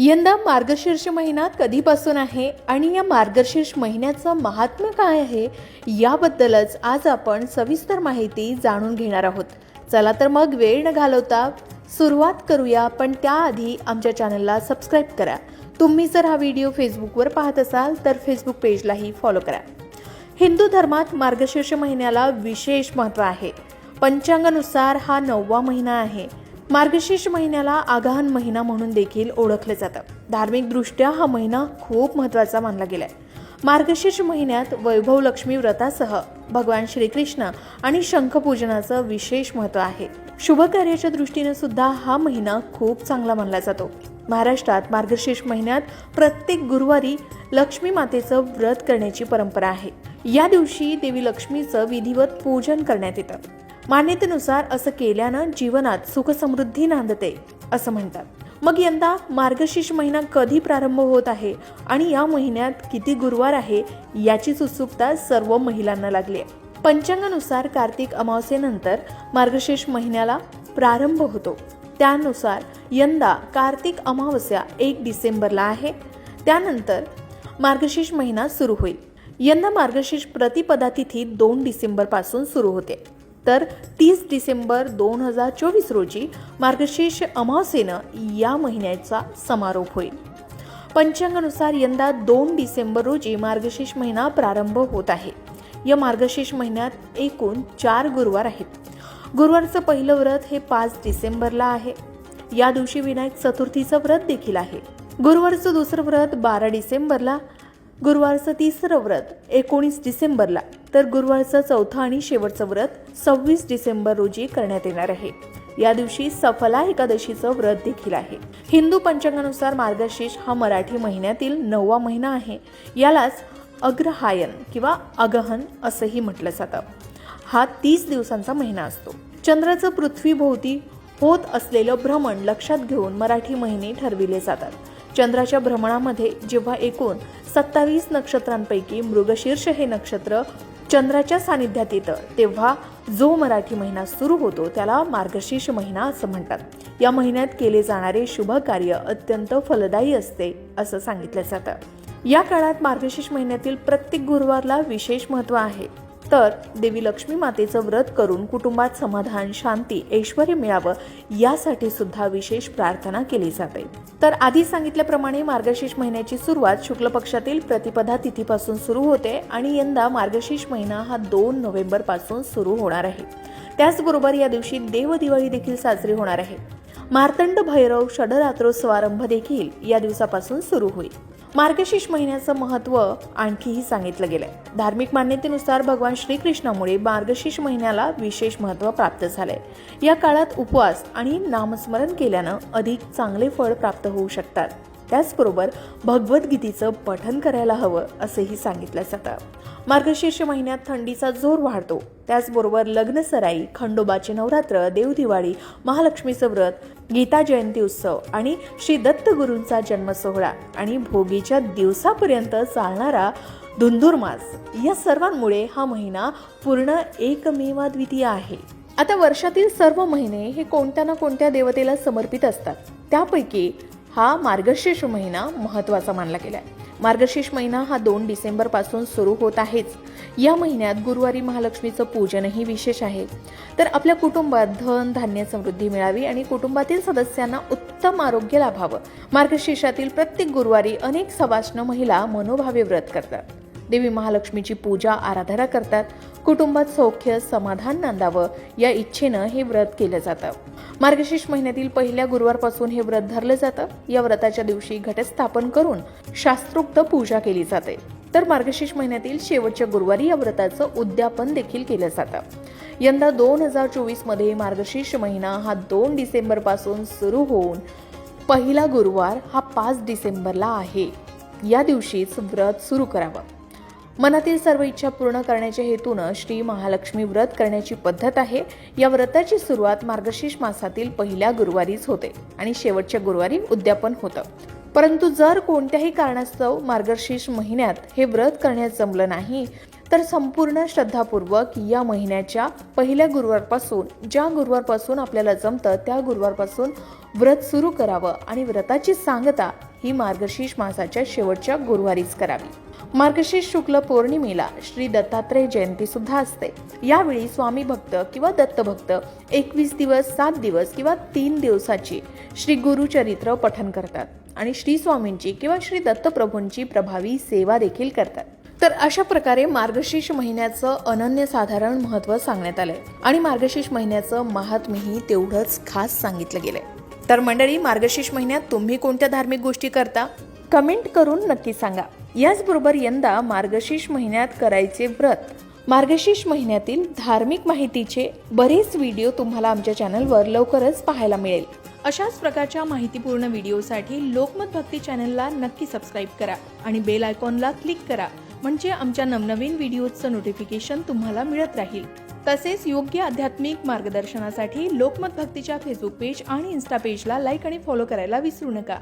यंदा मार्गशीर्ष महिना कधीपासून आहे आणि या मार्गशीर्ष महिन्याचं महात्म्य काय आहे याबद्दलच आज आपण सविस्तर माहिती जाणून घेणार आहोत. चला तर मग वेळ न घालवता सुरुवात करूया पण त्याआधी आमच्या चॅनलला सबस्क्राईब करा. तुम्ही जर हा व्हिडिओ फेसबुकवर पाहत असाल तर फेसबुक पेजलाही फॉलो करा. हिंदू धर्मात मार्गशीर्ष महिन्याला विशेष महत्त्व आहे. पंचांगानुसार हा नववा महिना आहे. मार्गशीर्ष महिन्याला आगाहन महिना म्हणून देखील ओळखलं जातं. धार्मिकदृष्ट्या हा महिना खूप महत्त्वाचा मानला गेलाय. मार्गशीर्ष महिन्यात वैभव लक्ष्मी व्रतासह भगवान श्रीकृष्ण आणि शंखपूजनाचं विशेष महत्त्व आहे. शुभ कार्याच्या दृष्टीने सुद्धा हा महिना खूप चांगला मानला जातो. महाराष्ट्रात मार्गशीर्ष महिन्यात प्रत्येक गुरुवारी लक्ष्मी मातेचं व्रत करण्याची परंपरा आहे. या दिवशी देवी लक्ष्मीचं विधिवत पूजन करण्यात येतं. मान्यतेनुसार असं केल्यानं जीवनात सुखसमृद्धी नांदते असं म्हणतात. मग यंदा मार्गशीर्ष महिना कधी प्रारंभ होत आहे आणि या महिन्यात किती गुरुवार आहे याचीच उत्सुकता सर्व महिलांना लागली आहे. पंचांगानुसार कार्तिक अमावस्येनंतर मार्गशीर्ष महिन्याला प्रारंभ होतो. त्यानुसार यंदा कार्तिक अमावस्या एक डिसेंबरला आहे. त्यानंतर मार्गशीर्ष महिना सुरू होईल. यंदा मार्गशीर्ष प्रतिपदा तिथी दोन डिसेंबरपासून सुरू होते. तर तीस डिसेंबर दोन हजार चोवीस रोजी मार्गशीर्ष अमावसेनं या महिन्याचा समारोप होईल. पंचांगानुसार यंदा दोन डिसेंबर रोजी मार्गशीर्ष महिना प्रारंभ होत आहे. या मार्गशीर्ष महिन्यात एकूण चार गुरुवार आहेत. गुरुवारचं पहिलं व्रत हे पाच डिसेंबरला आहे. या दिवशी विनायक चतुर्थीचं व्रत देखील आहे. गुरुवारचं दुसरं व्रत बारा डिसेंबरला गुरुवारचं तिसरं व्रत एकोणीस डिसेंबरला. तर गुरुवारचं चौथं आणि शेवटचं व्रत सव्वीस डिसेंबर रोजी करण्यात येणार आहे. या दिवशी सफला एकादशीचं व्रत देखील आहे. हिंदू पंचांगानुसार मार्गशीर्ष हा मराठी महिन्यातील नववा महिना आहे. यालाच अग्रहायन किंवा अगहन असंही म्हटलं जातं. हा तीस दिवसांचा महिना असतो. चंद्राचं पृथ्वीभोवती होत असलेलं भ्रमण लक्षात घेऊन मराठी महिने ठरविले जातात. चंद्राच्या भ्रमणामध्ये जेव्हा एकूण सत्तावीस नक्षत्रांपैकी मृगशीर्ष हे नक्षत्र चंद्राच्या सानिध्यात येतं. तेव्हा जो मराठी महिना सुरू होतो त्याला मार्गशीर्ष महिना असं म्हणतात. या महिन्यात केले जाणारे शुभ कार्य अत्यंत फलदायी असते असं सांगितलं जातं. या काळात मार्गशीर्ष महिन्यातील प्रत्येक गुरुवारला विशेष महत्त्व आहे. तर देवी लक्ष्मी मातेचं व्रत करून कुटुंबात समाधान शांती ऐश्वर मिळावं यासाठी सुद्धा विशेष प्रार्थना केली जाते. तर आधी सांगितल्याप्रमाणे मार्गशीर्ष महिन्याची सुरुवात शुक्ल पक्षातील प्रतिपदा तिथीपासून सुरू होते आणि यंदा मार्गशीर्ष महिना हा दोन नोव्हेंबरपासून सुरू होणार आहे. त्याचबरोबर या दिवशी देव दिवाळी देखील साजरी होणार आहे. मार्तंड भैरव षडरात्रोत्सवारंभ देखील या दिवसापासून सुरू होईल. मार्गशीर्ष महिन्याचं महत्त्व आणखीही सांगितलं गेलंय. धार्मिक मान्यतेनुसार भगवान श्रीकृष्णामुळे मार्गशीर्ष महिन्याला विशेष महत्त्व प्राप्त झालंय. या काळात उपवास आणि नामस्मरण केल्यानं अधिक चांगले फळ प्राप्त होऊ शकतात. त्याचबरोबर भगवद्गीतेचं पठन करायला हवं असंही सांगितलं जातं. मार्गशीर्ष महिन्यात थंडीचा जोर वाढतो. त्याचबरोबर लग्नसराई खंडोबाचे नवरात्र देवदिवाळी महालक्ष्मीचं व्रत गीता जयंती उत्सव आणि श्री दत्तगुरूंचा जन्मसोहळा आणि भोगीच्या दिवसापर्यंत चालणारा धुंदुरमास या सर्वांमुळे हा महिना पूर्ण एकमेवाद्वितीय आहे. आता वर्षातील सर्व महिने हे कोणत्या ना कोणत्या देवतेला समर्पित असतात त्यापैकी हा मार्गशीर्ष महिना महत्त्वाचा मानला गेला आहे मार्गशीर्ष महिना हा दोन डिसेंबरपासून सुरू होत आहेच. या महिन्यात गुरुवारी महालक्ष्मीचं पूजनही विशेष आहे. तर आपल्या कुटुंबात धन धान्य समृद्धी मिळावी आणि कुटुंबातील सदस्यांना उत्तम आरोग्य लाभावं. मार्गशीर्षातील प्रत्येक गुरुवारी अनेक सवाष्ण महिला मनोभावे व्रत करतात. देवी महालक्ष्मीची पूजा आराधना करतात. कुटुंबात सौख्य समाधान नांदावं या इच्छेनं हे व्रत केलं जातं. मार्गशीर्ष महिन्यातील पहिल्या गुरुवारपासून हे व्रत धरलं जातं. या व्रताच्या दिवशी घटस्थापन करून शास्त्रोक्त पूजा केली जाते. तर मार्गशीर्ष महिन्यातील शेवटच्या गुरुवारी या व्रताचं उद्यापन देखील केलं जातं. यंदा दोन हजार चोवीसमध्ये मार्गशीर्ष महिना हा दोन डिसेंबरपासून सुरू होऊन पहिला गुरुवार हा पाच डिसेंबरला आहे. या दिवशीच व्रत सुरू करावं. मनातील सर्व इच्छा पूर्ण करण्याच्या हेतूनं श्री महालक्ष्मी व्रत करण्याची पद्धत आहे. या व्रताची सुरुवात मार्गशीर्ष मासातील पहिल्या गुरुवारीच होते आणि शेवटच्या गुरुवारी उद्यापन होतं. परंतु जर कोणत्याही कारणास्तव मार्गशीर्ष महिन्यात हे व्रत करण्यास जमलं नाही तर संपूर्ण श्रद्धापूर्वक या महिन्याच्या पहिल्या गुरुवारपासून ज्या गुरुवारपासून आपल्याला जमतं त्या गुरुवारपासून व्रत सुरू करावं आणि व्रताची सांगता ही मार्गशीर्ष मासाच्या शेवटच्या गुरुवारीच करावी. मार्गशीर्ष शुक्ल पौर्णिमेला श्री दत्तात्रय जयंती सुद्धा असते. यावेळी स्वामी भक्त किंवा दत्तभक्त एकवीस दिवस सात दिवस किंवा तीन दिवसाची श्री गुरुचरित्र पठन करतात आणि श्री स्वामींची किंवा श्री दत्तप्रभूंची प्रभावी सेवा देखील करतात. तर अशा प्रकारे मार्गशीर्ष महिन्याचं अनन्यसाधारण महत्त्व सांगण्यात आलंय आणि मार्गशीर्ष महिन्याचं महात्म्यही तेवढंच खास सांगितलं गेलंय. तर मंडळी मार्गशीर्ष महिन्यात तुम्ही कोणत्या धार्मिक गोष्टी करता? कमेंट करून नक्की सांगा. याचबरोबर यंदा मार्गशीर्ष महिन्यात करायचे व्रत. मार्गशीर्ष महिन्यातील धार्मिक माहितीचे बरेच व्हिडिओ तुम्हाला आमच्या चॅनलवर लवकरच पाहायला मिळेल. अशाच प्रकारच्या माहितीपूर्ण व्हिडिओसाठी लोकमत भक्ती चॅनलला नक्की सबस्क्राईब करा आणि बेल आयकॉनला क्लिक करा म्हणजे आमच्या नवनवीन व्हिडिओचं नोटिफिकेशन तुम्हाला मिळत राहील. तसेच योग्य आध्यात्मिक मार्गदर्शनासाठी लोकमत भक्तीच्या फेसबुक पेज आणि इन्स्टा पेजला लाईक आणि फॉलो करायला विसरू नका.